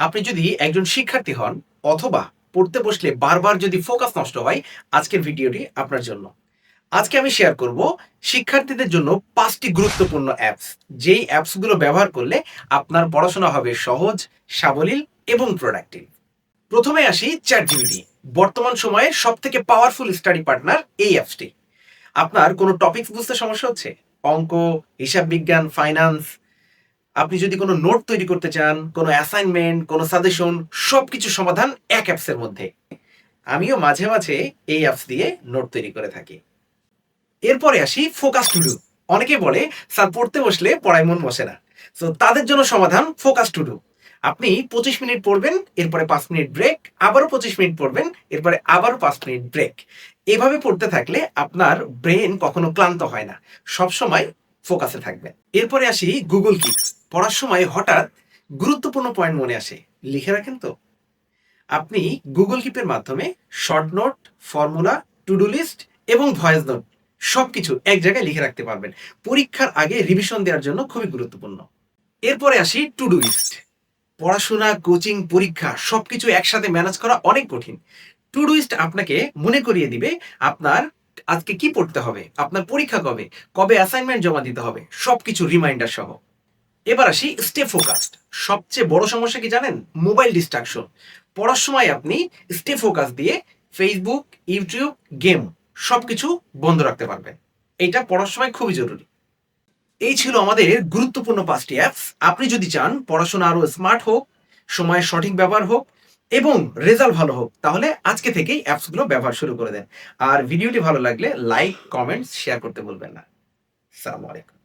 আপনি যদি একজন শিক্ষার্থী হন অথবা পড়তে বসলে বারবার যদি ফোকাস নষ্ট হয়, আজকের ভিডিওটি আপনার জন্য। আজকে আমি শেয়ার করব শিক্ষার্থীদের জন্য পাঁচটি গুরুত্বপূর্ণ অ্যাপস যেই অ্যাপসগুলো ব্যবহার করলে আপনার পড়াশোনা হবে সহজ, সাবলীল এবং প্রোডাক্টিভ প্রথমে আসি চ্যাট জিবিটি বর্তমান সময়ে সব থেকে পাওয়ারফুল স্টাডি পার্টনার এই অ্যাপসটি আপনার কোনো টপিকস বুঝতে সমস্যা হচ্ছে? অঙ্ক হিসাব বিজ্ঞান ফাইন্যান্স আপনি যদি কোনো নোট তৈরি করতে চান, কোনো অ্যাসাইনমেন্ট কোনো সাজেশন সব কিছু সমাধান এক অ্যাপসের মধ্যে। আমিও মাঝে মাঝে এই অ্যাপস দিয়ে নোট তৈরি করে থাকি। এরপরে আসি ফোকাস টু ডু অনেকে বলে, স্যার, পড়তে বসলে পড়ায় মন বসে না। তো তাদের জন্য সমাধান ফোকাস টু ডু আপনি পঁচিশ মিনিট পড়বেন, এরপরে পাঁচ মিনিট ব্রেক আবারও পঁচিশ মিনিট পড়বেন, এরপরে আবারও পাঁচ মিনিট ব্রেক এভাবে পড়তে থাকলে আপনার ব্রেন কখনো ক্লান্ত হয় না। সব সময় ফোকাসে থাকবে। এরপরে আসি গুগল কিপ পড়ার সময় হঠাৎ গুরুত্বপূর্ণ পয়েন্ট মনে আসে। লিখে রাখেন তো? আপনি গুগল কিপের মাধ্যমে short note formula to do list এবং ভয়েস নোট সবকিছু এক জায়গায় লিখে রাখতে পারবেন। পরীক্ষার আগে রিভিশন দেওয়ার জন্য খুবই গুরুত্বপূর্ণ। এরপরে আসি টু ডু লিস্ট পড়াশোনা কোচিং পরীক্ষা সবকিছু একসাথে ম্যানেজ করা অনেক কঠিন। টু ডুইস্ট আপনাকে মনে করিয়ে দিবে আপনার আজকে কি পড়তে হবে? আপনার পরীক্ষা কবে? কবে অ্যাসাইনমেন্ট জমা দিতে হবে? সবকিছু রিমাইন্ডার সহ। এবার আসি স্টে ফোকাসড সবচেয়ে বড় সমস্যা কি জানেন? মোবাইল ডিস্ট্রাকশন পড়ার সময় আপনি স্টে ফোকাস দিয়ে ফেসবুক ইউটিউব গেম সবকিছু বন্ধ রাখতে পারবেন। এটা পড়ার সময় খুবই জরুরি। এই ছিল আমাদের গুরুত্বপূর্ণ পাঁচটি অ্যাপস আপনি যদি চান পড়াশোনা আরও স্মার্ট হোক, সময়ের সঠিক ব্যবহার হোক এবং রেজাল্ট ভালো হোক, তাহলে আজকে থেকেই অ্যাপসগুলো ব্যবহার শুরু করে দেন। আর ভিডিওটি ভালো লাগলে লাইক কমেন্টস শেয়ার করতে বলবেন না। সালামু আলাইকুম।